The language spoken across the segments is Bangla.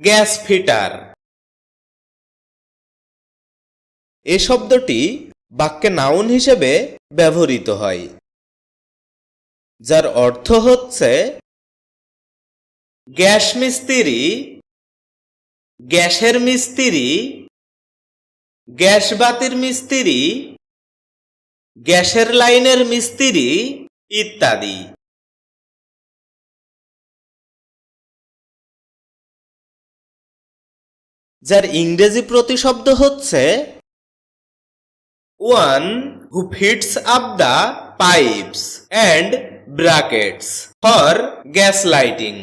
গ্যাস ফিটার এ শব্দটি বাক্যে নাউন হিসেবে ব্যবহৃত হয়, যার অর্থ হচ্ছে গ্যাস মিস্ত্রি, গ্যাসের মিস্ত্রি, গ্যাস বাতির মিস্ত্রি, গ্যাসের লাইনের মিস্ত্রি ইত্যাদি। যার ইংরেজি প্রতিশব্দ হচ্ছে one who fits up the pipes and brackets for gas lighting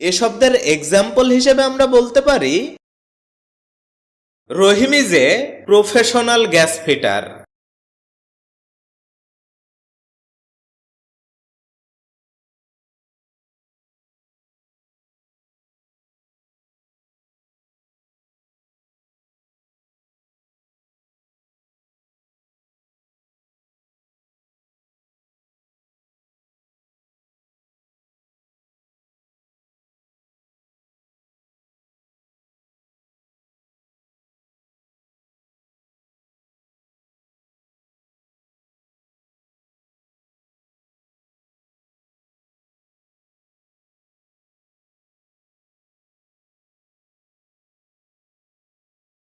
এ শব্দের এক্সাম্পল হিসেবে আমরা বলতে পারি, Rahim is a professional gas fitter